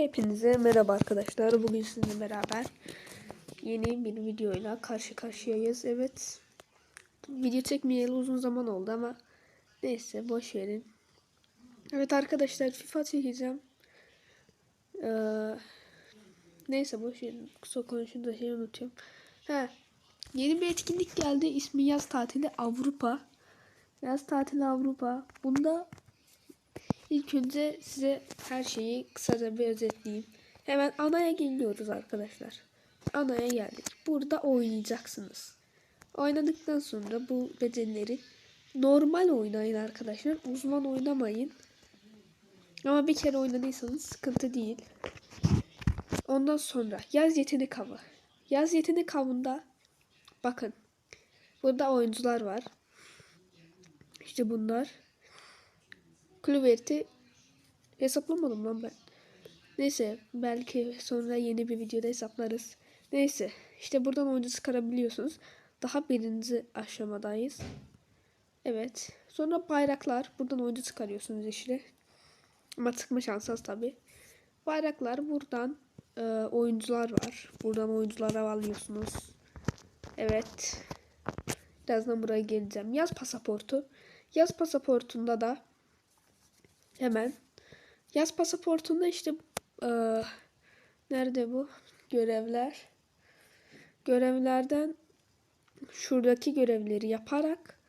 Hepinize merhaba arkadaşlar. Bugün sizinle beraber yeni bir videoyla karşı karşıyayız. Evet. Video çekmeyeli uzun zaman oldu ama neyse boş verin. Evet arkadaşlar FIFA çekeceğim. Ee, neyse boş verin. Kısa konuşunca şey unutuyorum. Ha, yeni bir etkinlik geldi. İsmi Yaz Tatili Avrupa. Yaz Tatili Avrupa. Bunda İlk önce size her şeyi kısaca bir özetleyeyim. Hemen anaya geliyoruz arkadaşlar. Anaya geldik. Burada oynayacaksınız. Oynadıktan sonra bu becerileri normal oynayın arkadaşlar. Uzman oynamayın. Ama bir kere oynadıysanız sıkıntı değil. Ondan sonra yaz yetenek avı. Yaz yetenek avında bakın. Burada oyuncular var. İşte bunlar. Kluvert'i hesaplamadım lan ben. Neyse belki sonra yeni bir videoda hesaplarız. Neyse işte buradan oyuncu çıkarabiliyorsunuz. Daha birinci aşamadayız. Evet. Sonra bayraklar. Buradan oyuncu çıkarıyorsunuz işte. Ama çıkma şansı az tabi. Bayraklar buradan e, oyuncular var. Buradan oyunculara alıyorsunuz. Evet. Birazdan buraya geleceğim. Yaz pasaportu. Yaz pasaportunda da Hemen. Yaz pasaportunda işte e, nerede bu? Görevler. Görevlerden şuradaki görevleri yaparak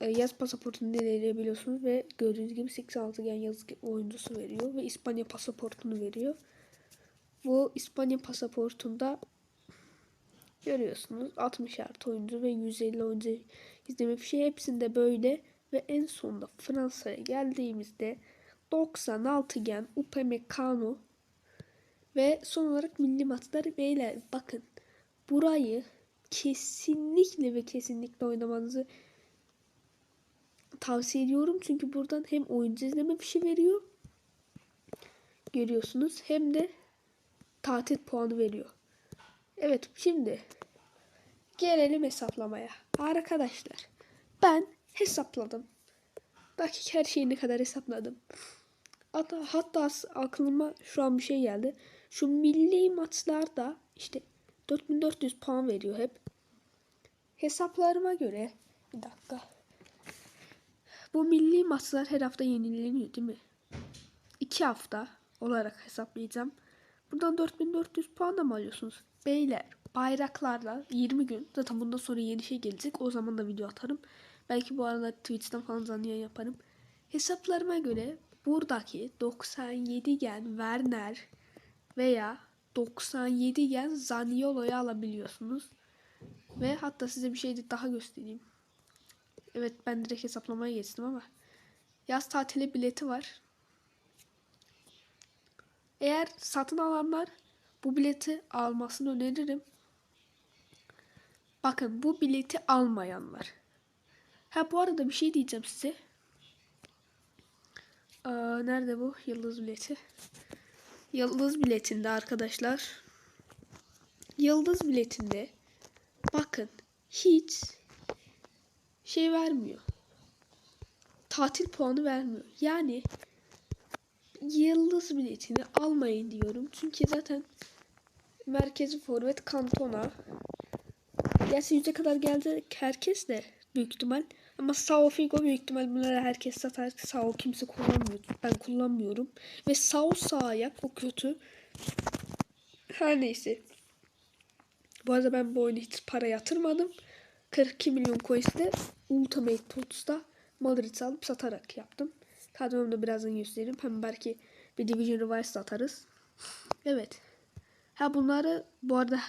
e, yaz pasaportunu deneyebiliyorsunuz ve gördüğünüz gibi 86 gen yaz oyuncusu veriyor ve İspanya pasaportunu veriyor. Bu İspanya pasaportunda görüyorsunuz 60 artı oyuncu ve 150 oyuncu izleme fişi hepsinde böyle ve en sonunda Fransa'ya geldiğimizde 96 gen Upamecano ve son olarak milli maçlar beyler bakın burayı kesinlikle ve kesinlikle oynamanızı tavsiye ediyorum. Çünkü buradan hem oyuncu izleme şey veriyor. Görüyorsunuz. Hem de tatil puanı veriyor. Evet şimdi gelelim hesaplamaya. Arkadaşlar ben hesapladım. Dakika her şeyi ne kadar hesapladım. Hatta, hatta aklıma şu an bir şey geldi. Şu milli maçlarda işte 4400 puan veriyor hep. Hesaplarıma göre bir dakika. Bu milli maçlar her hafta yenileniyor değil mi? 2 hafta olarak hesaplayacağım. Buradan 4400 puan da mı alıyorsunuz? Beyler bayraklarla 20 gün zaten bundan sonra yeni şey gelecek. O zaman da video atarım. Belki bu arada Twitch'ten falan canlı yayın yaparım. Hesaplarıma göre buradaki 97 gen Werner veya 97 gen Zaniolo'yu alabiliyorsunuz. Ve hatta size bir şey daha göstereyim. Evet ben direkt hesaplamaya geçtim ama. Yaz tatili bileti var. Eğer satın alanlar bu bileti almasını öneririm. Bakın bu bileti almayanlar. Ha bu arada bir şey diyeceğim size. Aa, nerede bu yıldız bileti? Yıldız biletinde arkadaşlar. Yıldız biletinde bakın hiç şey vermiyor. Tatil puanı vermiyor. Yani yıldız biletini almayın diyorum. Çünkü zaten merkezi forvet kantona. Gerçi yüze kadar geldi herkes de büyük ihtimal. Ama Sao Figo büyük ihtimal bunları herkes satar. Sao kimse kullanmıyor. Ben kullanmıyorum. Ve Sao sağ ayak o kötü. Her neyse. Bu arada ben bu oyuna hiç para yatırmadım. 42 milyon coins'te Ultimate Tots'ta Madrid alıp satarak yaptım. Kadromu da birazdan göstereyim. Hem belki bir Division Rivals satarız. Evet. Ha bunları bu arada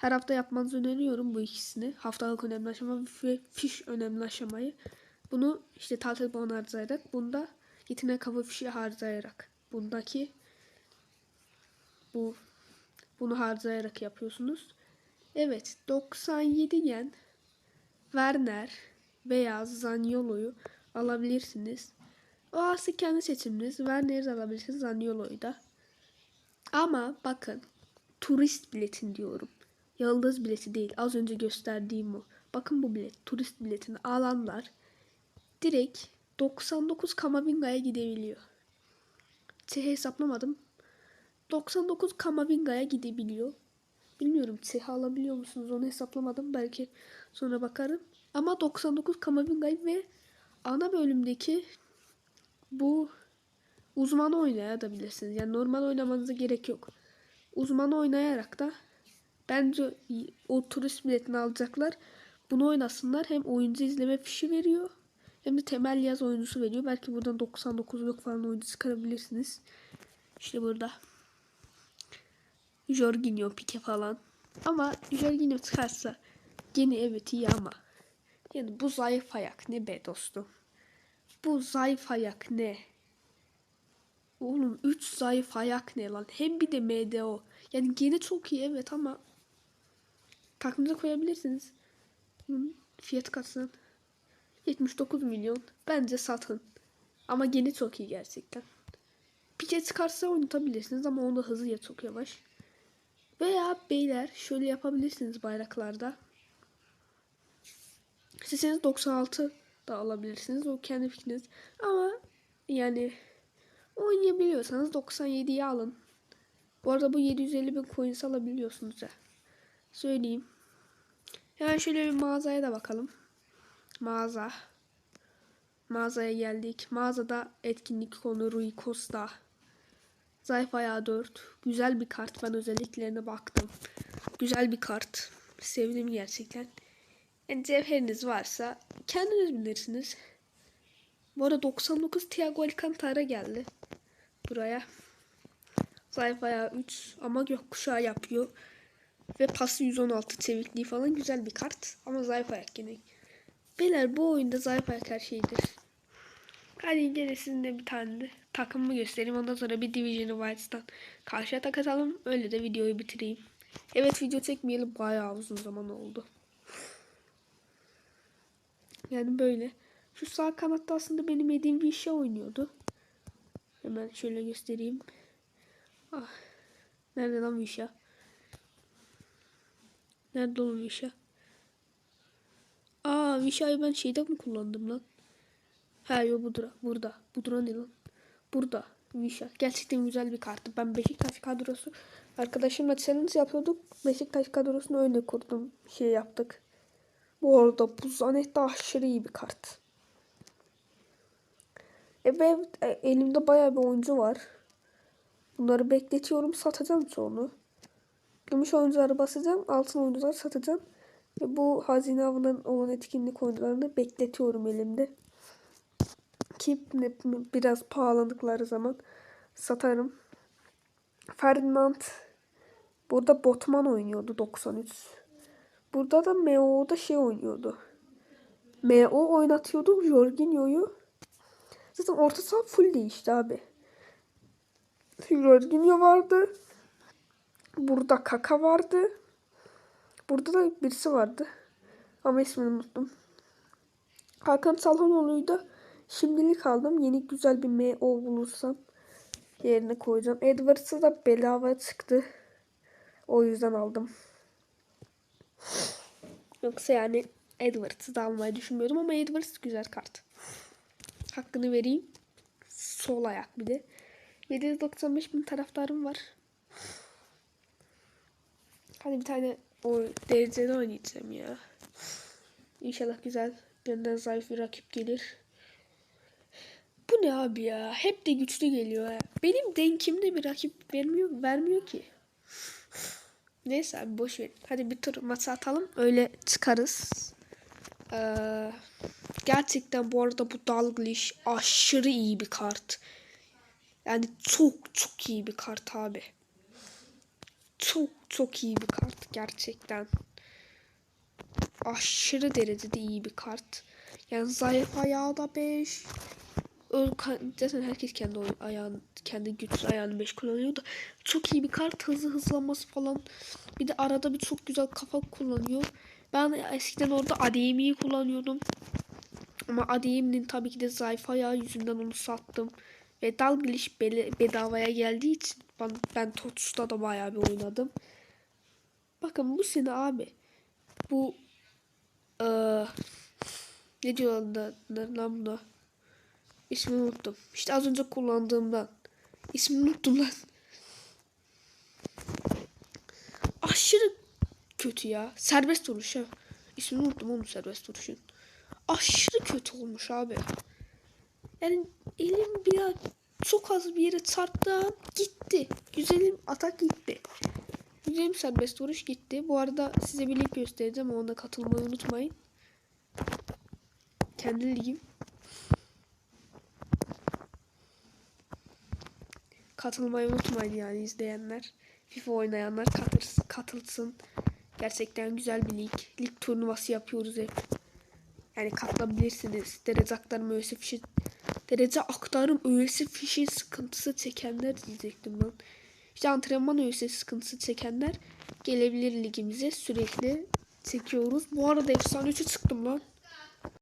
her hafta yapmanızı öneriyorum bu ikisini. Haftalık önemli aşama ve fiş önemli aşamayı. Bunu işte tatil puanı harcayarak, bunda yetenek hava fişi harcayarak. Bundaki bu bunu harcayarak yapıyorsunuz. Evet 97 yen Werner veya Zaniolo'yu alabilirsiniz. O aslında kendi seçiminiz. Werner'i alabilirsiniz Zaniolo'yu da. Ama bakın turist biletin diyorum. Yıldız bileti değil. Az önce gösterdiğim o. Bakın bu bilet. Turist biletini alanlar direkt 99 Kamabinga'ya gidebiliyor. Şey hesaplamadım. 99 Kamavinga'ya gidebiliyor. Bilmiyorum SİHA alabiliyor musunuz onu hesaplamadım. Belki sonra bakarım. Ama 99 Kamavinga'yı ve ana bölümdeki bu uzman oynayabilirsiniz. Yani normal oynamanıza gerek yok. Uzman oynayarak da bence o turist biletini alacaklar. Bunu oynasınlar. Hem oyuncu izleme fişi veriyor. Hem de temel yaz oyuncusu veriyor. Belki buradan 99'luk falan oyuncu çıkarabilirsiniz. İşte burada. Jorginho, Pique falan. Ama Jorginho çıkarsa yine evet iyi ama. Yani bu zayıf ayak ne be dostum. Bu zayıf ayak ne? Oğlum 3 zayıf ayak ne lan? Hem bir de MDO. Yani gene çok iyi evet ama takımda koyabilirsiniz. Fiyat katsın. 79 milyon. Bence satın. Ama gene çok iyi gerçekten. Pike çıkarsa oynatabilirsiniz ama onda hızı ya çok yavaş. Veya beyler şöyle yapabilirsiniz bayraklarda. İsterseniz 96 da alabilirsiniz. O kendi fikriniz. Ama yani oynayabiliyorsanız 97'yi alın. Bu arada bu 750 bin coins alabiliyorsunuz ya. Söyleyeyim. Hemen şöyle bir mağazaya da bakalım. Mağaza. Mağazaya geldik. Mağazada etkinlik konu Rui Costa. Zayıf ayağı 4. Güzel bir kart. Ben özelliklerine baktım. Güzel bir kart. Sevdim gerçekten. Yani cevheriniz varsa kendiniz bilirsiniz. Bu arada 99 Thiago Alcantara geldi. Buraya. Zayıf ayağı 3 ama gökkuşağı yapıyor. Ve pası 116 çevikliği falan güzel bir kart. Ama zayıf ayak yine. Beyler bu oyunda zayıf ayak her şeydir. Hadi gene sizinle bir tane de takımımı göstereyim. Ondan sonra bir Division Wilds'tan karşıya tak atalım. Öyle de videoyu bitireyim. Evet video çekmeyeli bayağı uzun zaman oldu. Yani böyle. Şu sağ kanatta aslında benim yediğim bir şey oynuyordu. Hemen şöyle göstereyim. Ah. Nerede lan Vişa? Nerede o Vişa? Aa Vişa'yı ben şeyde mi kullandım lan? Ha yo budur. Burada. Budur ne lan? Burada. Vişa. Gerçekten güzel bir kartı. Ben Beşiktaş kadrosu arkadaşımla challenge yapıyorduk. Beşiktaş kadrosunu öyle kurdum. Şey yaptık. Bu arada bu Zanet de aşırı iyi bir kart. Evet e, elimde bayağı bir oyuncu var. Bunları bekletiyorum satacağım sonra. Gümüş oyuncuları basacağım. Altın oyuncuları satacağım. Ve bu hazine avından olan etkinlik oyuncularını bekletiyorum elimde. Ki biraz pahalandıkları zaman satarım. Ferdinand burada Botman oynuyordu 93. Burada da Meo'da şey oynuyordu. Meo oynatıyordu Jorginho'yu. Zaten orta saha full değişti abi. Jorginho vardı. Burada Kaka vardı. Burada da birisi vardı. Ama ismini unuttum. Hakan Salhanoğlu'yu da şimdilik aldım. Yeni güzel bir MO bulursam yerine koyacağım. Edwards'ı da bedava çıktı. O yüzden aldım. Yoksa yani Edwards'ı da almayı düşünmüyordum ama Edwards güzel kart. Hakkını vereyim. Sol ayak bir de. 795 bin taraftarım var. Hadi bir tane o derecede oynayacağım ya. İnşallah güzel benden zayıf bir rakip gelir. Bu ne abi ya? Hep de güçlü geliyor ya. Benim denkimde bir rakip vermiyor vermiyor ki. Neyse abi boş ver. Hadi bir tur maçı atalım. Öyle çıkarız. Ee, gerçekten bu arada bu Dalglish aşırı iyi bir kart. Yani çok çok iyi bir kart abi. Çok çok iyi bir kart gerçekten. Aşırı derecede iyi bir kart. Yani zayıf ayağı da 5. Zaten herkes kendi oyun ayağını, kendi güçlü ayağını 5 kullanıyor da çok iyi bir kart hızlı hızlanması falan. Bir de arada bir çok güzel kafa kullanıyor. Ben eskiden orada Ademi'yi kullanıyordum. Ama Ademi'nin tabii ki de zayıf ayağı yüzünden onu sattım. Ve Dalglish bedavaya geldiği için ben, ben Totus'ta da bayağı bir oynadım. Bakın bu sene abi bu ee, ne diyorlar lan buna? İsmini unuttum. İşte az önce kullandığımdan. İsmini unuttum lan. aşırı kötü ya. Serbest vuruş ha. İsmini unuttum oğlum serbest vuruşun. Aşırı kötü olmuş abi. Yani elim biraz çok az bir yere çarptı gitti. Güzelim atak gitti. Güzelim serbest vuruş gitti. Bu arada size bir link göstereceğim. Ona katılmayı unutmayın. Kendi ligim. Katılmayı unutmayın yani izleyenler. FIFA oynayanlar katılsın. katılsın. Gerçekten güzel bir lig. Lig turnuvası yapıyoruz hep. Yani katılabilirsiniz. Derece aktarma derece aktarım öylesi fişi sıkıntısı çekenler diyecektim ben. İşte antrenman öylesi sıkıntısı çekenler gelebilir ligimize sürekli çekiyoruz. Bu arada efsane 3'e çıktım lan.